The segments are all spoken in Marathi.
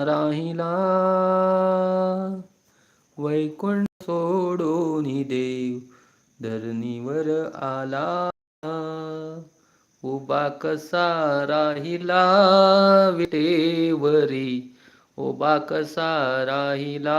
राहिला. वैकुंठ सोडून देव धरणीवर आला. उभा कसा राहिला विटेवरी? उभा कसा राहिला?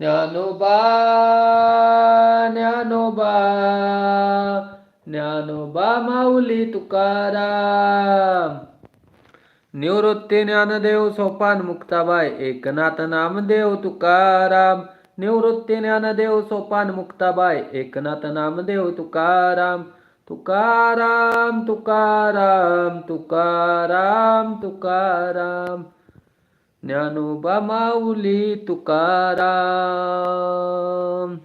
ज्ञानोबा ज्ञानोबा ज्ञानोबा माऊली तुकाराम. निवृत्ती ज्ञानदेव सोपान मुक्ताबाई एकनाथ नामदेव तुकाराम. निवृत्ती ज्ञानदेव सोपान मुक्ताबाई एकनाथ नामदेव तुकाराम. तुकाराम तुकाराम तुकाराम तुकाराम. ज्ञानोबा माऊली तुकाराम.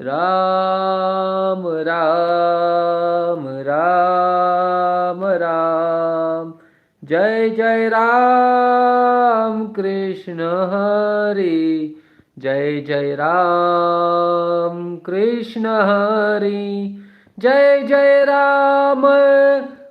राम राम राम राम. जय जय राम कृष्ण हरी. जय जय राम कृष्ण हरी. जय जय राम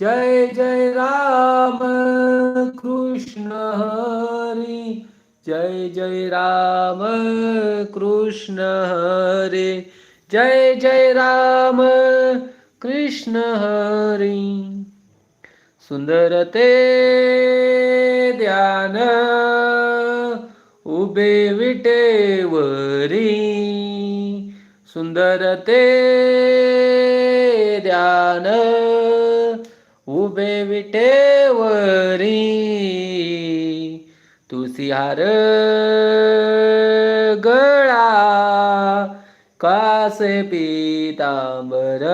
जय जय राम कृष्ण हरी। जय जय राम कृष्ण हरे। जय जय राम कृष्ण हरी। सुंदर ते ध्यान उभे विटेवरी सुंदर ते ध्यान उभे विटेवरी तुसिहार गळा कासे पितांबर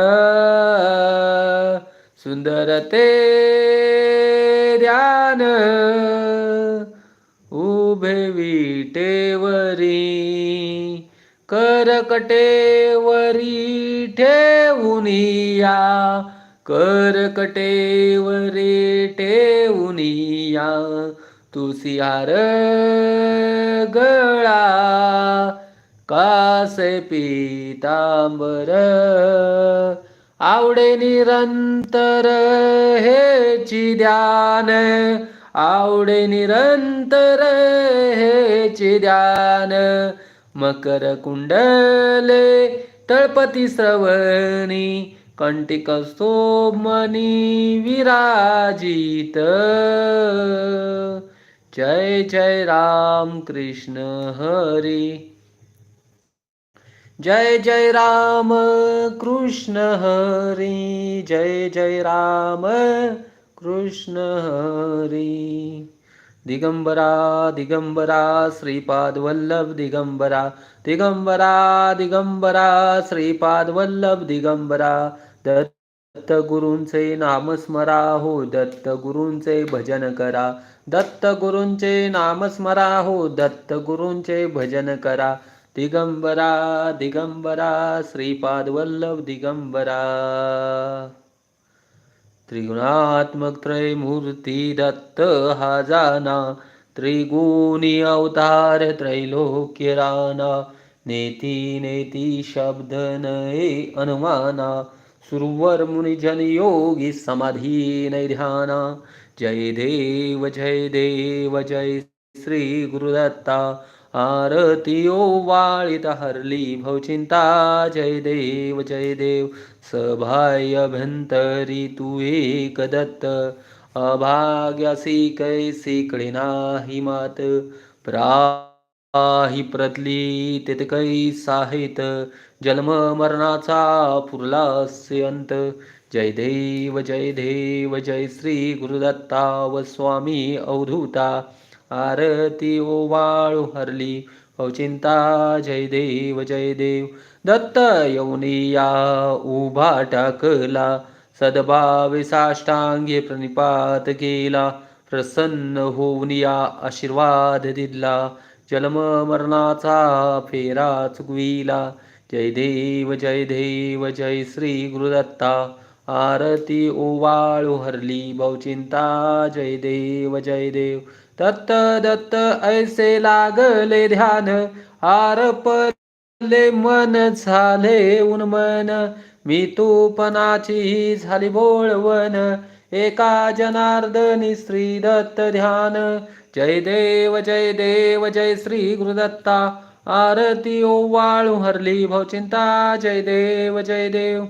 सुंदर ते ध्यान उभे विटेवरी करकटेवरी ठेवूनिया करकटेवरे ठेवूनिया तुसिहार गळा कासे पितांबर आवडे निरंतर हेची ध्यान आवडे निरंतर हेची ध्यान मकर कुंडले तळपती श्रवणी कंटिक सोमनी विराजित। जय जय राम कृष्ण हरी। जय जय राम कृष्ण हरी। जय जय राम कृष्ण हरी। दिगंबरा दिगंबरा श्रीपाद वल्लभ दिगंबरा दिगंबरा दिगंबरा श्रीपाद वल्लभ दिगंबरा दत्त गुरूंचे नामस्मरा हो दत्त गुरूंचे भजन करा दत्त गुरूंचे नामस्मरा हो दत्त गुरूंचे भजन करा दिगंबरा दिगंबरा श्रीपाद वल्लभ दिगंबरा। त्रिगुणात्मक त्रयमूर्ती दत्त हा जाना त्रिगुणी अवतार त्रैलोक्य राना नेती नेती शब्द नये अनुमाना सुरवर मुनिजन योगी समाधी ध्याना जय देव जय देव जय श्री गुरुदत्ता आरतीयो वाळीत हरली भवचिंता जय देव जय देव. सभाय अभ्यंतरी तू एक दत्त. अभाग्यासी कैसी कळे नाही मात. प्राही प्रतली तेत कैसा हेत जन्म मरणाचा पुरलास्य अंत. जय देव जय देव जय श्री गुरुदत्ता व स्वामी अवधूता. आरती ओवाळू हरली. हो चिंता जय देव जय देव. दत्त यौनिया उभा टाकला. सद्भावे साष्टांगे प्रणिपात केला. प्रसन्न होऊन या आशीर्वाद दिला. जन्म मरणाचा फेरा चुकविला. जय देव जय देव जय श्री गुरुदत्ता. आरती ओवाळू हरली. बहुचिंता जय देव जय देव. दत्त दत्त ऐसे लागले ध्यान आरपले मन झाले उन्मन. मी तूपनाची झाली बोळवन एका जनार्दनी श्री दत्त ध्यान. जय देव जय देव जय श्री गुरुदत्ता. आरती ओवाळू हरली भवचिंता जय देव जय देव.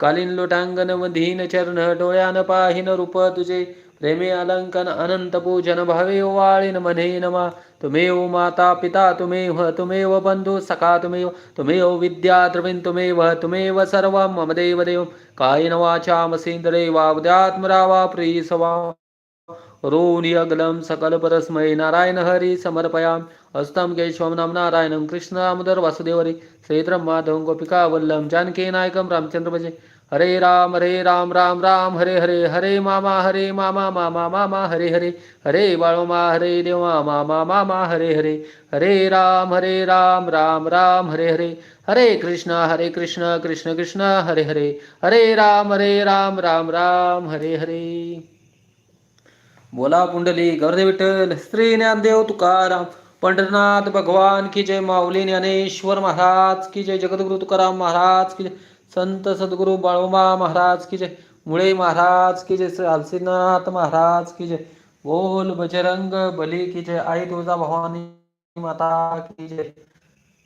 कालीन लोटांगण मधीन चरण डोळ्यान पाहिन रूप तुझे. प्रेमे अलंकन अनंत पूजन भावे ओवाळीन मने नमा। तुमेव माता पिता तुमेव तुमेव बंधू सखा तुमेव तुमेव विद्या द्रविण तुमेव तुमेव सर्व मम देव देव कायन वाचा मसेंद्रे वावद्यात्मरा वा प्रियसवा रोनि अगलं सकल परस्मै नारायण हरि समर्पयाम। हस्तं केशवं नम नारायणं कृष्ण दामोदर वासुदेवरे माधवं गोपिका वल्लम जानकी नायकं रामचंद्र भजे हरे राम हरे राम राम राम हरे हरे हरे मामा हरे मामा मामा मामा हरे हरे हरे बाळोमा हरे देवा मामा मामा हरे हरे हरे राम हरे राम राम राम हरे हरे हरे कृष्ण हरे कृष्ण कृष्ण कृष्ण हरे हरे हरे राम हरे राम राम राम हरे हरे। बोला पुंडली गर्दे विठ्ठल श्री ज्ञानदेव तुकाराम पंढरनाथ भगवान की जय माऊली ज्ञानेश्वर महाराज की जय जगद्गुरु तुकाराम महाराज की जय। संत सद्गुरु बाळोबा महाराज की जय. मुळे महाराज की जय. आलसीनाथ महाराज की जय. बोल बजरंग बली की जय. आई तुळजा भवानी माता की जय.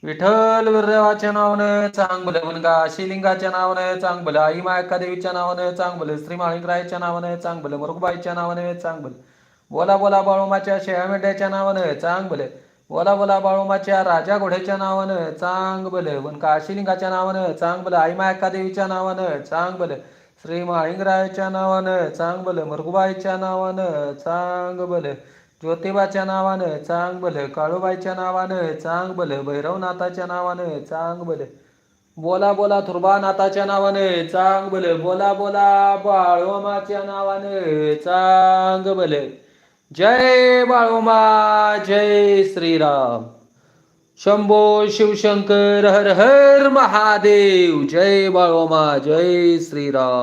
विठ्ठल विरदेवाच्या नावानं चांगलं मुलगा शिलिंगाच्या नावानं चांगलं. आई मायका देवीच्या नावानं चांगलं. श्री माळिकरायच्या नावानं चांगलं. मुरुगबाईच्या नावानं चांगलं. बोला बोला बाळोमाच्या शेळ्या मेंढ्याच्या नावानं चांगलं. बोला बोला बाळोमाच्या राजा घोड्याच्या नावानं चांग बल पण काशीलिंगाच्या नावानं चांगलं आई मायका देवीच्या नावानं चांगलं श्री माळिंगरायच्या नावानं चांगलं मुरगुबाईच्या नावानं चांगलं ज्योतिबाच्या नावानं चांग बल काळूबाईच्या नावानं चांग बल भैरवनाथाच्या नावानं चांग बल बोला बोला थुर्बानाथाच्या नावानं चांग बल बोला बोला बाळोमाच्या नावानं चांग बल जय बाळोमा जय श्रीराम. शंभो शिवशंकर हर हर महादेव जय बाळोमा जय श्रीराम.